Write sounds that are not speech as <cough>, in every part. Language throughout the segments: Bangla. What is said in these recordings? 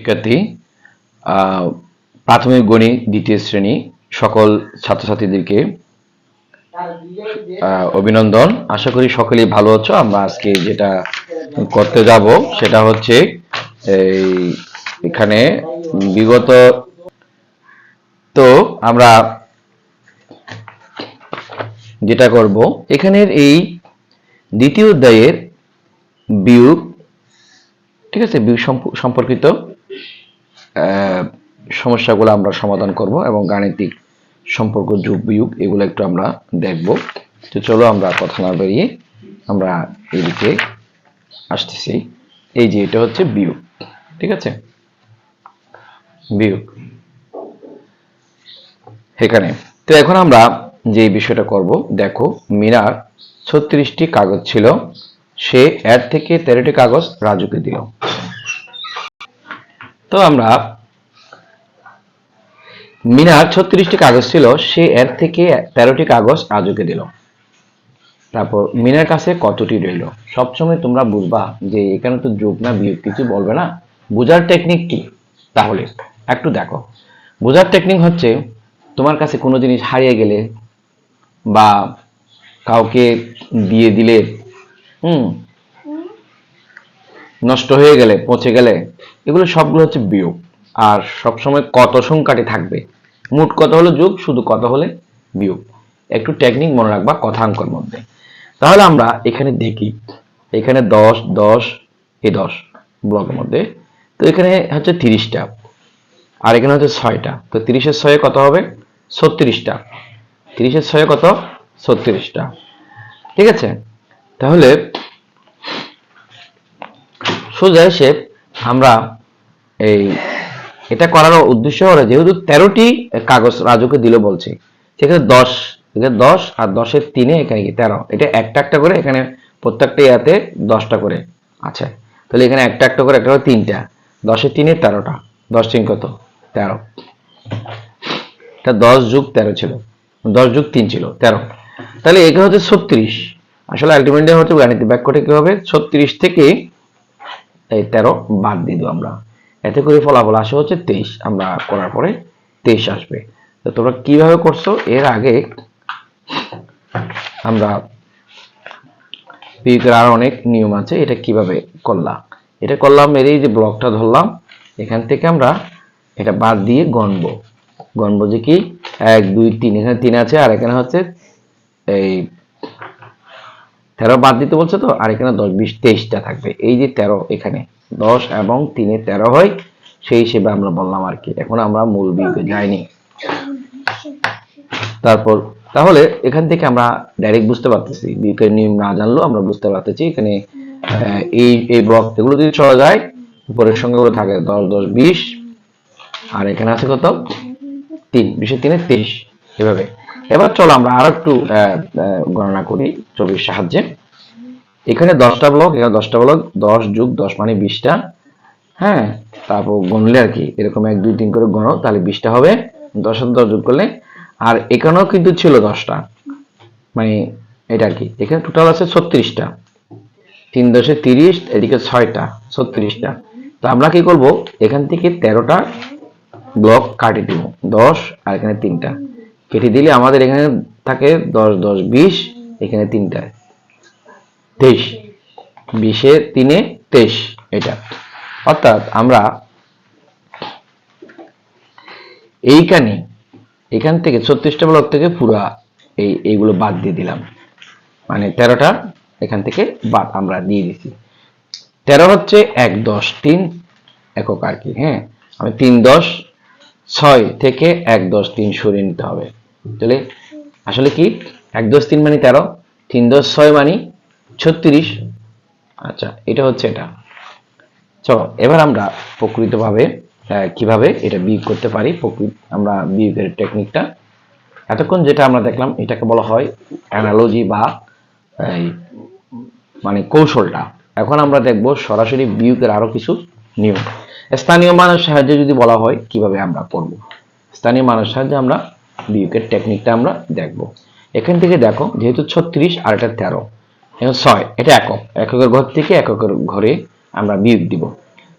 শিক্ষার্থী প্রাথমিক গণিত দ্বিতীয় শ্রেণি, সকল ছাত্রছাত্রীদেরকে অভিনন্দন। আশা করি সকলেই ভালো আছো। আমরা আজকে যেটা করতে যাব সেটা হচ্ছে এই এখানে বিগত তো আমরা যেটা করব, এখানের এই দ্বিতীয় অধ্যায়ের বিয়োগ, ঠিক আছে, বিয়োগ সম্প- সম্পর্কিত সমস্যাগুলো আমরা সমাধান করব এবং গাণিতিক সম্পর্ক যোগ বিয়োগ, এগুলো একটু আমরা দেখব। তো চলো আমরা কথা না বেরিয়ে আমরা এদিকে আসতেছি। এই যে এটা হচ্ছে বিয়োগ, ঠিক আছে? বিয়োগ। এখানে, তো এখন আমরা যে বিষয়টা করব, দেখো, মিনার ছত্রিশটি কাগজ ছিল, সে এর থেকে তেরোটি কাগজ রাজুকে দিল। তো আমরা মিনার ছত্রিশটি কাগজ ছিল সে এর থেকে তেরোটি কাগজ রাজুকে দিল। তারপর মিনার কাছে কতটি রইল? সবসময় তোমরা বুঝবা যে এখানে তো যোগ না বিয়োগ কিছু বলবে না। বোঝার টেকনিক কি? তাহলে একটু দেখো। বোঝার টেকনিক হচ্ছে তোমার কাছে কোনো জিনিস হারিয়ে গেলে বা কাউকে দিয়ে দিলে হুম। নষ্ট হয়ে গেলে পচে গেলে এগুলো সবগুলো হচ্ছে বিয়োগ। আর সবসময় কত সংখ্যাটি থাকবে? মোট কত হলো যোগ? শুধু কত হলে বিয়োগ। একটু টেকনিক মনে রাখবা কথাঙ্কর মধ্যে। তাহলে আমরা এখানে দেখি, এখানে দশ দশ এই দশ ব্লকের মধ্যে। তো এখানে হচ্ছে তিরিশটা। আর এখানে হচ্ছে ছয়টা। তো তিরিশের ছয়ে কত হবে? ছত্রিশটা। তিরিশের ছয়ে কত? ছত্রিশটা। ঠিক আছে? তাহলে সোজা এসে আমরা এই, এটা করার উদ্দেশ্য হলো যেহেতু তেরোটি কাগজ রাজুকে দিল বলছে সেখানে দশ দশ আর দশের তিনে এখানে কি তেরো, এটা একটা একটা করে এখানে প্রত্যেকটা ইয়াতে দশটা করে আছে। তাহলে এখানে একটা একটা করে, একটা তিনটা, দশের তিনে তেরোটা, দশ তিন কত? তেরো। এটা দশ যুগ তেরো ছিল, দশ যুগ তিন ছিল, তেরো। তাহলে এখানে হচ্ছে ছত্রিশ। আসলে আলটিমেটলি হচ্ছে গাণিতিক বাক্যটা কি হবে? ছত্রিশ থেকে এই তেরো বাদ দিয়ে দেবো আমরা। এতে করে ফলাফল আসে হচ্ছে তেইশ। আমরা করার পরে তেইশ আসবে। তো তোমরা কীভাবে করছ? এর আগে আমরা বিয়োগের আরও অনেক নিয়ম আছে। এটা কীভাবে করলাম? এটা করলাম এর এই যে ব্লকটা ধরলাম, এখান থেকে আমরা এটা বাদ দিয়ে গণবো। গণবো যে কি? এক, দুই, তিন। এখানে তিন আছে, আর এখানে হচ্ছে এই তেরো বাদ দিতে বলছে তো, আর এখানে দশ, বিশ, তেইশটা থাকবে। এই যে তেরো এখানে, দশ এবং তিনে তেরো হয়, সেই হিসেবে আমরা বললাম আর কি। এখন আমরা মূল বিয়োগে যাইনি। তারপর, তাহলে এখান থেকে আমরা ডাইরেক্ট বুঝতে পারতেছি, বিয়োগের নিয়ম না জানলেও আমরা বুঝতে পারতেছি, এখানে এই এই ব্লক এগুলো যদি চলা যায়, উপরের সংখ্যাগুলো থাকে দশ দশ, বিশ, আর এখানে আছে কত? তিন বিশের তিনে তেইশ, এভাবে। এবার চলো আমরা আর একটু গণনা করি ছবির সাহায্যে। এখানে দশটা ব্লক এখানে দশটা ব্লক দশ যুগ দশ মানে বিশটা। হ্যাঁ তারপর গণলে আর কি, এরকম এক, দুই, তিন করে গণো তাহলে বিশটা হবে। দশ দশ যোগ করলে, আর এখানেও কিন্তু ছিল দশটা। মানে এটা আর কি, এখানে টোটাল আছে ছত্রিশটা। তিন দশে তিরিশ, এদিকে ছয়টা, ছত্রিশটা। তো আমরা কি করব, এখান থেকে তেরোটা ব্লক কাটি দিব, দশ আর এখানে তিনটা। কেটে দিলে আমাদের এখানে থাকে দশ দশ, বিশ, এখানে তিনটা তেইশ। বিশে তিনে তেইশ, এটা। অর্থাৎ আমরা এইখানে, এখান থেকে ছত্রিশটা ব্লক থেকে পুরা এই, এইগুলো বাদ দিয়ে দিলাম। মানে তেরোটা এখান থেকে বাদ আমরা দিয়ে দিছি। তেরো হচ্ছে এক, দশ, তিন একক আর কি হ্যাঁ? আমি তিন, দশ, ছয় থেকে এক, দশ, তিন সরিয়ে নিতে হবে। তাহলে আসলে কি? এক দশ তিন মানে তেরো, তিন দশ ছয় মানে ছত্রিশ। আচ্ছা এটা হচ্ছে এটা। চলো, এবার আমরা প্রকৃতভাবে কীভাবে এটা বিয়োগ করতে পারি, প্রকৃত আমরা বিয়োগের টেকনিকটা এতক্ষণ যেটা আমরা দেখলাম, এটাকে বলা হয় অ্যানালজি বা মানে কৌশলটা। এখন আমরা দেখব সরাসরি বিয়োগের আরও কিছু নিয়ম। স্থানীয় মানের সাহায্যে যদি বলা হয়, কীভাবে আমরা করব? স্থানীয় মানের সাহায্যে আমরা বিয়োগের টেকনিকটা আমরা দেখব। এখান থেকে দেখো, যেহেতু ছত্রিশ আর এটা তেরো ছয়, এটা একক। এককের ঘর থেকে এককের ঘরে আমরা বিয়োগ দিব।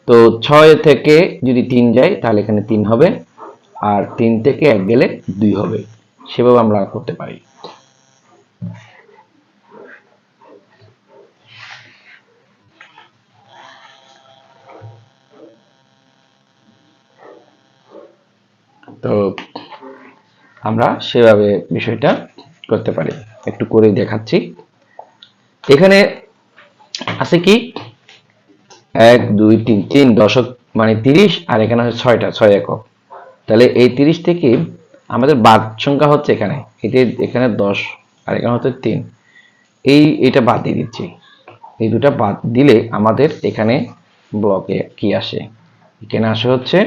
তো ছয় থেকে যদি তিন যায়, তাহলে এখানে তিন হবে, আর তিন থেকে এক গেলে দুই হবে। সেভাবে আমরা করতে পারি। তো আমরা সেভাবে বিষয়টা করতে পারি। একটু করে দেখাচ্ছি। এখানে আছে কি? এক, দুই, তিন তিন দশক মানে তিরিশ, আর এখানে হচ্ছে ছয়টা, ছয় একক। তাহলে এই তিরিশ থেকে আমাদের বাদ সংখ্যা হচ্ছে এখানে। এতে এখানে দশ, আর এখানে হচ্ছে তিন। এই, এটা বাদ দিয়ে দিচ্ছি। এই দুটা বাদ দিলে আমাদের এখানে ব্লকে কি আসে? এখানে আসে হচ্ছে,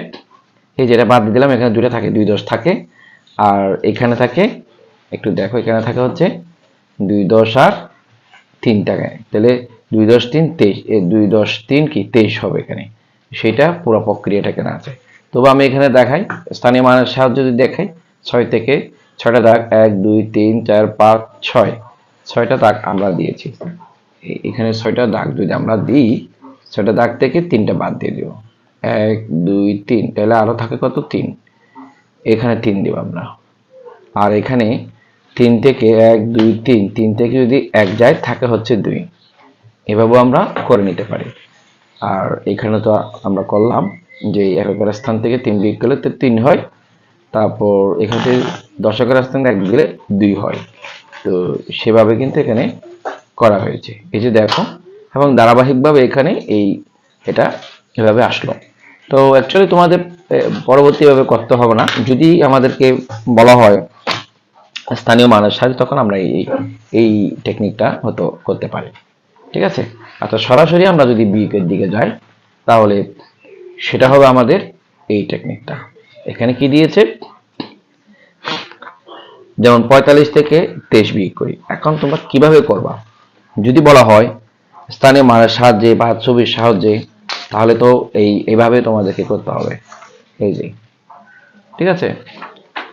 এই যেটা বাদ দিয়ে দিলাম, এখানে দুইটা থাকে, দুই দশ থাকে। আর এখানে থাকে, একটু দেখো, এখানে থাকে হচ্ছে দুই দশ আর তিন টাকায় তাহলে দুই দশ তিন তেইশ দুই দশ তিন কি তেইশ হবে এখানে। সেটা পুরো প্রক্রিয়াটা এখানে আছে। তবু আমি এখানে দেখাই, স্থানীয় মানের সাহায্য যদি দেখাই, ছয় থেকে ছয়টা দাগ, এক, দুই, তিন, চার, পাঁচ, ছয়। ছয়টা দাগ আমরা দিয়েছি। এখানে ছয়টা দাগ যদি আমরা দিই, ছয়টা দাগ থেকে তিনটা বাদ দিয়ে দিব। এক, দুই, তিন, তাহলে আরও থাকে কত? তিন। এখানে তিন দিব আমরা। আর এখানে তিন থেকে এক, দুই, তিন তিন থেকে যদি এক যায়, থাকে হচ্ছে দুই। এভাবেও আমরা করে নিতে পারি। আর এখানে তো আমরা করলাম যে এককের স্থান থেকে তিন বিয়োগ করলে তো তিন হয়। তারপর এখান দশকের স্থান থেকে এক গেলে দুই হয়। তো সেভাবে কিন্তু এখানে করা হয়েছে। এই যে দেখো, এবং ধারাবাহিকভাবে এখানে এই এটা এভাবে আসলো। তো অ্যাকচুয়ালি তোমাদের পরবর্তীভাবে করতে হবে না। যদি আমাদেরকে বলা হয় স্থানীয় মানুষ সাহায্য তখন আমরা এই এই টেকনিকটা হয়তো করতে পারি। ঠিক আছে? আচ্ছা সরাসরি আমরা যদি বিয়ের দিকে যাই, তাহলে সেটা হবে আমাদের এই টেকনিকটা এখানে কি দিয়েছে? যেমন পঁয়তাল্লিশ থেকে তেইশ বিয়োগ করি। এখন তোমরা কীভাবে করবা? যদি বলা হয় স্থানীয় মানের সাহায্যে বা ছবির সাহায্যে, তাহলে তো এই এইভাবে তোমাদেরকে করতে হবে। এই যে। ঠিক আছে?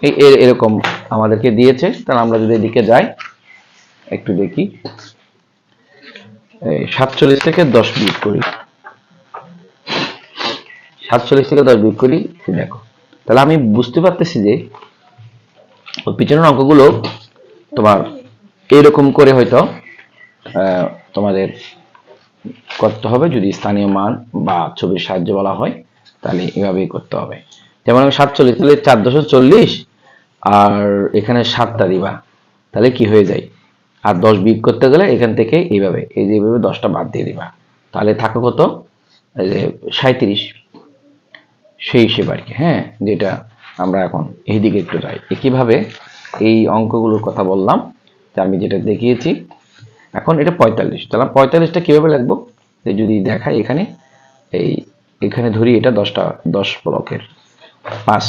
এই এরকম আমাদেরকে দিয়েছে। তাহলে আমরা যদি এদিকে যাই, একটু দেখি। সাতচল্লিশ থেকে দশ বিয়োগ করি। সাতচল্লিশ থেকে দশ বিয়োগ করি দেখো। তাহলে আমি বুঝতে পারতেছি যে, ওই পিছনের অঙ্কগুলো তোমার এরকম করে হয়তো তোমাদের করতে হবে যদি স্থানীয় মান বা ছবির সাহায্যে বলা হয়। তাহলে এভাবেই করতে হবে। যেমন আমি সাতচল্লিশ, তাহলে চার দশো চল্লিশ, আর এখানে সাতটা দিবা, তাহলে কি হয়ে যায়? আর দশ বিয়োগ করতে গেলে এখান থেকে এইভাবে, এই যে এইভাবে দশটা বাদ দিয়ে দিবা। তাহলে থাকো কত? যে সাঁত্রিশ সেই হিসেবে আর কি হ্যাঁ যেটা আমরা এখন এই দিকে একটু যাই। একইভাবে এই অঙ্কগুলোর কথা বললাম, যে আমি যেটা দেখিয়েছি, এখন এটা পঁয়তাল্লিশ। তাহলে পঁয়তাল্লিশটা কীভাবে লাগবো যদি দেখাই এখানে, এই এখানে ধরি এটা দশটা, দশ ব্লকের। পাঁচ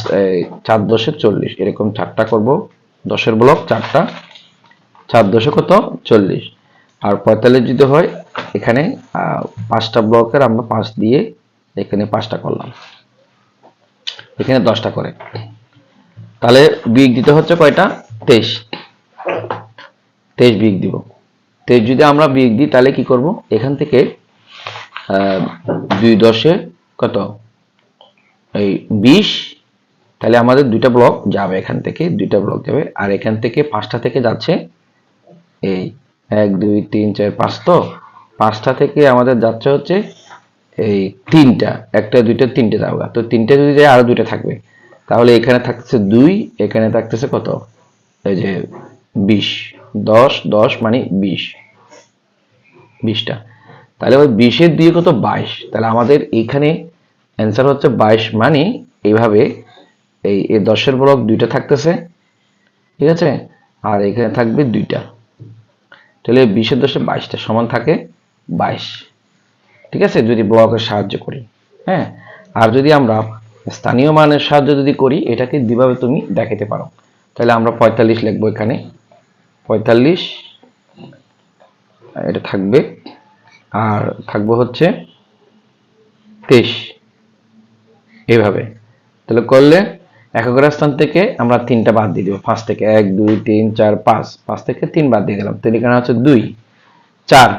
চার দশে চল্লিশ, এরকম চারটা করব। দশের ব্লক চারটা, চার দশে কত? চল্লিশ। আর পঁয়তাল্লিশ যদি হয়, এখানে পাঁচটা ব্লকের আমরা পাঁচ দিয়ে এখানে পাঁচটা করলাম। এখানে দশটা করে। তাহলে বিগ দিতে হচ্ছে কয়টা? তেইশ। তেইশ বিগ দিব। তেইশ যদি আমরা বিগ দিই, তাহলে কি করব? এখান থেকে দুই দশে কত? এই বিশ, তাহলে আমাদের দুইটা ব্লক যাবে এখান থেকে, দুইটা ব্লক যাবে, আর এখান থেকে পাঁচটা থেকে যাচ্ছে এই এক, দুই, তিন, চার, পাঁচ তো? পাঁচটা থেকে আমাদের যাচ্ছে হচ্ছে এই তিনটা, একটা, দুইটা, তিনটে যাবে তো তিনটে যদি যায়, আরও দুইটা থাকবে। তাহলে এখানে থাকতেছে দুই, এখানে থাকতেছে কত? এই যে বিশ, দশ দশ মানে বিশ। বিশটা। তাহলে ওই বিশের দিয়ে কত? বাইশ। তাহলে আমাদের এখানে অ্যান্সার হচ্ছে বাইশ মানে এইভাবে এই এই দশের ব্লক দুইটা থাকতেছে, ঠিক আছে? আর এখানে থাকবে দুইটা। তাহলে বিশের দশে বাইশটা সমান থাকে বাইশ। ঠিক আছে? যদি ব্লকের সাহায্য করি হ্যাঁ? আর যদি আমরা স্থানীয় মানের সাহায্য যদি করি, এটাকে দুইভাবে তুমি দেখাতে পারো। তাহলে আমরা পঁয়তাল্লিশ লিখব এখানে। পঁয়তাল্লিশ, এটা থাকবে। আর থাকব হচ্ছে তেইশ। এইভাবে। তাহলে করলে এককের স্থান থেকে আমরা তিনটা বাদ দিয়ে দিব। পাঁচ থেকে এক, দুই, তিন, চার, পাঁচ। পাঁচ থেকে তিন বাদ দিয়ে দিলাম। তাহলে এখানে হচ্ছে দুই, চার।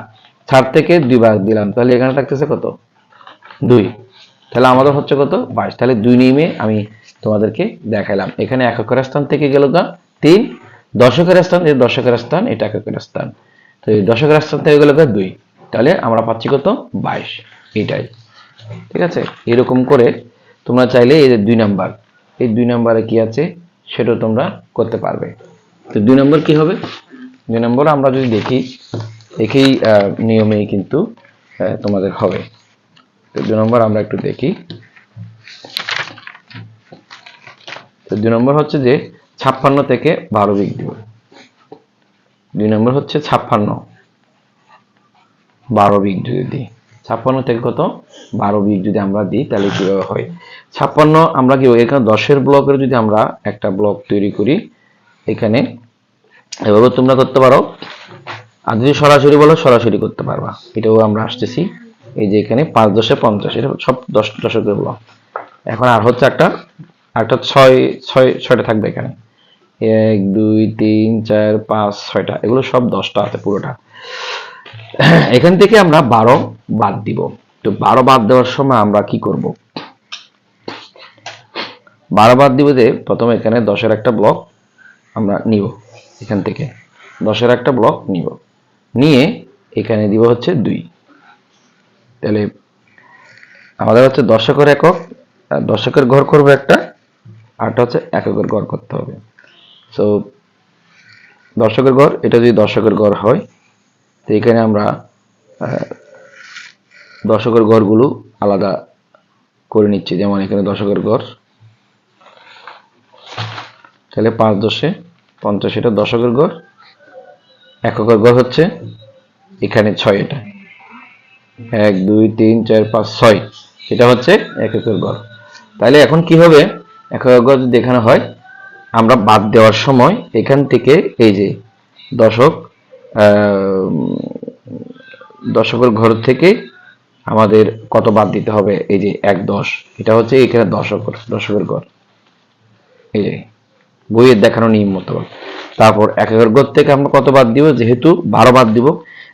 চার থেকে দুই বাদ দিলাম। তাহলে এখানে থাকতেছে কত? দুই। তাহলে আমাদের হচ্ছে কত? বাইশ। তাহলে দুই নিয়মে আমি তোমাদেরকে দেখালাম এখানে এককের স্থান থেকে গেল গা, তিন। দশকের স্থান, এই দশকের স্থান, এটা এককের স্থান। তো এই দশকের স্থান থেকে গেল গা দুই। তাহলে আমরা পাচ্ছি কত? বাইশ। এটাই ঠিক আছে? এরকম করে তোমরা চাইলে এই যে দুই নাম্বার, এই দুই নাম্বারে কি আছে সেটাও তোমরা করতে পারবে। তো দুই নম্বর কি হবে? দুই নম্বর আমরা যদি দেখি, একই নিয়মেই কিন্তু তোমাদের হবে। তো দুই নম্বর আমরা একটু দেখি। তো দুই নম্বর হচ্ছে যে ছাপ্পান্ন থেকে বারো বিগ দিব দুই নম্বর হচ্ছে ছাপ্পান্ন, বারো বিগ যদি। দিই ছাপ্পান্ন থেকে কত? বারো বিগ যদি আমরা দিই, তাহলে কীভাবে হয়? ছাপ্পান্ন আমরা কি, এখানে দশের ব্লকের যদি আমরা একটা ব্লক তৈরি করি, এখানে এভাবে তোমরা করতে পারো। আর যদি সরাসরি বলো, সরাসরি করতে পারবা। এটাও আমরা আসতেছি। এই যে এখানে পাঁচ দশে পঞ্চাশ, এটা সব দশ দশকের ব্লক। এখন আর হচ্ছে একটা একটা ছয় ছয়, ছয়টা থাকবে এখানে। এক, দুই, তিন, চার, পাঁচ, ছয়টা। এগুলো সব দশটা আছে পুরোটা। <coughs> এখান থেকে আমরা বারো বাদ দিব। তো বারো বাদ দেওয়ার সময় আমরা কি করব? বারো বাদ দিব যে, প্রথমে এখানে দশের একটা ব্লক আমরা নিব, এখান থেকে। দশের একটা ব্লক নিব। নিয়ে এখানে দিব হচ্ছে দুই। তাহলে আমাদের হচ্ছে দশকের একক, আর দশকের ঘর করবে একটা, আরটা হচ্ছে এককের ঘর করতে হবে। সো দর্শকের ঘর, এটা যদি দর্শকের ঘর হয় তো এখানে আমরা দশকের ঘরগুলো আলাদা করে নিচ্ছি। যেমন এখানে দশকের ঘর তাহলে পাঁচ দশে পঞ্চাশ এটা দশকের ঘর এককের ঘর হচ্ছে এখানে ছয় এটা। এক, দুই, তিন, চার, পাঁচ, ছয় এটা হচ্ছে এককের ঘর তাহলে এখন কি হবে? এককের ঘর যদি দেখানো হয়, আমরা বাদ দেওয়ার সময় এখান থেকে এই যে দশক দশকের ঘর থেকে আমাদের কত বাদ দিতে হবে? এই যে এক দশ, এটা হচ্ছে এখানে দশক দশকের ঘর। এই যে, বইয়ের দেখানো নিয়ম মতো তারপর এক একের ঘর থেকে আমরা কত বাদ দিব? যেহেতু বারো বাদ দিব,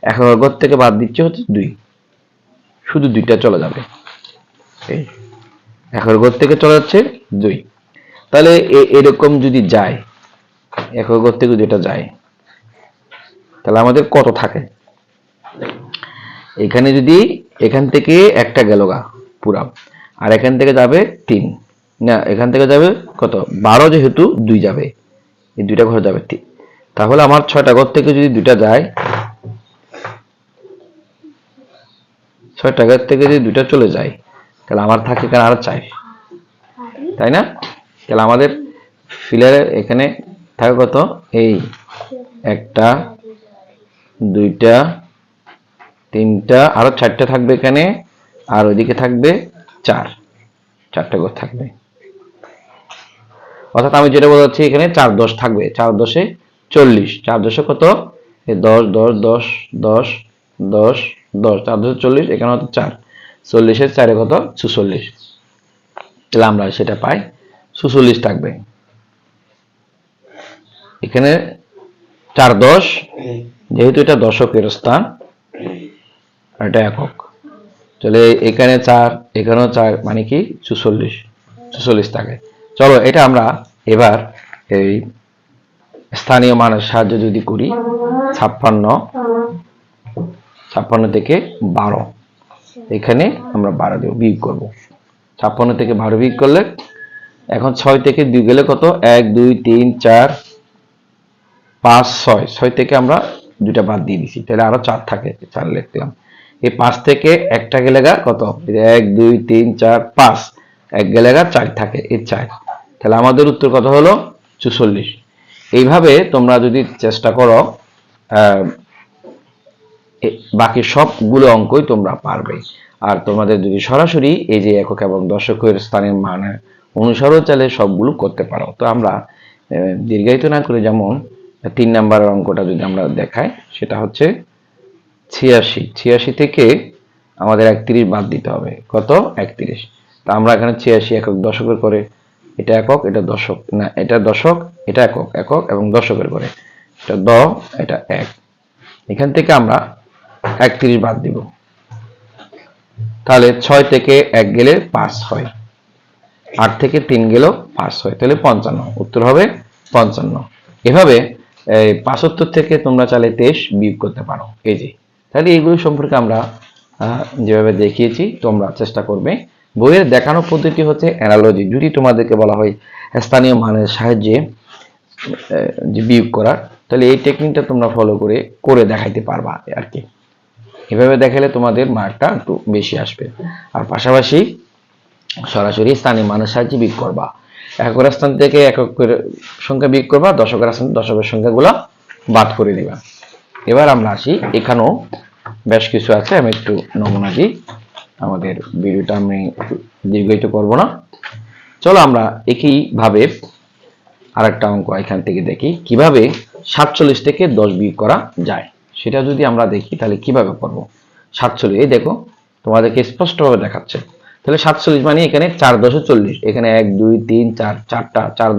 এক একের ঘর থেকে বাদ দিচ্ছে হচ্ছে দুই। শুধু দুইটা চলে যাবে। এই এক একের ঘর থেকে চলে যাচ্ছে দুই। তাহলে এরকম যদি যায়, এক একের ঘর থেকে দুইটা যায় তাহলে আমাদের কত থাকে? এখানে যদি এখান থেকে একটা গেল গা, পুরা। আর এখান থেকে যাবে তিন। না, এখান থেকে যাবে কত? বারো যেহেতু, দুই যাবে। এই দুইটা ঘর যাবে তিন। তাহলে আমার ছয়টা ঘর থেকে যদি দুইটা যায়, ছয়টা ঘর থেকে যদি দুইটা চলে যায়, তাহলে আমার থাকে এখানে আরও চাই তাই না? তাহলে আমাদের ফিলারে এখানে থাকে কত? এই একটা দুইটা, তিনটা, আরও চারটা থাকবে এখানে, আর ওইদিকে থাকবে চার। চারটা ঘর থাকবে। অর্থাৎ আমি যেটা বলছি এখানে চার দশ থাকবে। চার দশে চল্লিশ। চার দশে কত? দশ দশ দশ দশ দশ দশ। চার দশে চল্লিশ, এখানে হচ্ছে চার। চল্লিশের চারে কত? চুচল্লিশ তাহলে আমরা সেটা পাই। চুচল্লিশ থাকবে। এখানে চার দশ যেহেতু এটা দশকের স্থান এটা একক। তাহলে এখানে চার এখানেও চার মানে কি? চুচল্লিশ। চুচল্লিশ থাকে। চলো এটা আমরা এবার এই স্থানীয় মানের সাহায্য যদি করি ছাপ্পান্ন। ছাপ্পান্ন থেকে বারো। এখানে আমরা বারো দেব বিয়োগ করব। ছাপ্পান্ন থেকে বারো বিয়োগ করলে এখন ছয় থেকে দুই গেলে কত? এক দুই তিন চার পাঁচ, ছয় ছয় থেকে আমরা দুটা বাদ দিয়ে দিছি। তাহলে আরও চার থাকে, চার লিখলাম। এই পাঁচ থেকে একটা গেলে গা কত? এক, দুই, তিন, চার, পাঁচ। এক গেলে গা চার থাকে, এই চার। তাহলে আমাদের উত্তর কত হলো? চুচল্লিশ এইভাবে তোমরা যদি চেষ্টা করো বাকি সবগুলো অঙ্কই তোমরা পারবে। আর তোমাদের যদি সরাসরি এই যে একক এবং দর্শকের স্থানের মান অনুসারও চাইলে সবগুলো করতে পারো। তো আমরা দীর্ঘায়িত না করে যেমন তিন নাম্বারের অঙ্কটা যদি আমরা দেখাই, সেটা হচ্ছে ছিয়াশি। ছিয়াশি থেকে আমাদের একত্রিশ বাদ দিতে হবে। কত? একত্রিশ। তা আমরা এখানে ছিয়াশি একক দশকের করে, এটা একক, এটা দশক। না, এটা দশক, এটা একক একক এবং দশকের করে। এটা দ, এটা এক। এখান থেকে আমরা একত্রিশ বাদ দিব। তাহলে ছয় থেকে এক গেলে পাঁচ হয়। আট থেকে তিন গেলেও পাঁচ হয়। তাহলে পঞ্চান্ন। উত্তর হবে পঞ্চান্ন। এভাবে পাঁচাত্তর থেকে তোমরা চাইলে তেইশ বিয়োগ করতে পারো। এই যে, তাহলে এইগুলো সম্পর্কে আমরা যেভাবে দেখিয়েছি, তোমরা চেষ্টা করবে। বইয়ের দেখানো পদ্ধতি হচ্ছে অ্যানালজি যদি তোমাদেরকে বলা হয় স্থানীয় মানের সাহায্যে যে বিয়োগ করার, তাহলে এই টেকনিকটা তোমরা ফলো করে করে দেখাইতে পারবা আর কি। এভাবে দেখালে তোমাদের মার্কটা একটু বেশি আসবে। আর পাশাপাশি সরাসরি স্থানীয় মানের সাহায্যে বিয়োগ করবা। এককের স্থান থেকে এককের সংখ্যা বিয়োগ করবা দশকের স্থান দশকের সংখ্যাগুলো বাদ করে দিবা। এবার আমরা আসি, এখানেও বেশ কিছু আছে, আমি একটু নমুনা দিই। আমাদের ভিডিওটা আমি দীর্ঘায়িত করব না। চলো আমরা একইভাবে আর একটা অঙ্ক এখান থেকে দেখি, কীভাবে সাতচল্লিশ থেকে দশ বিয়োগ করা যায়। সেটা যদি আমরা দেখি, তাহলে কীভাবে করব? সাতচল্লিশ, এই দেখো, তোমাদেরকে স্পষ্টভাবে দেখাচ্ছে। তাহলে সাতচল্লিশ মানে এখানে চার দশে চল্লিশ। এখানে এক দুই তিন চার চারটা চার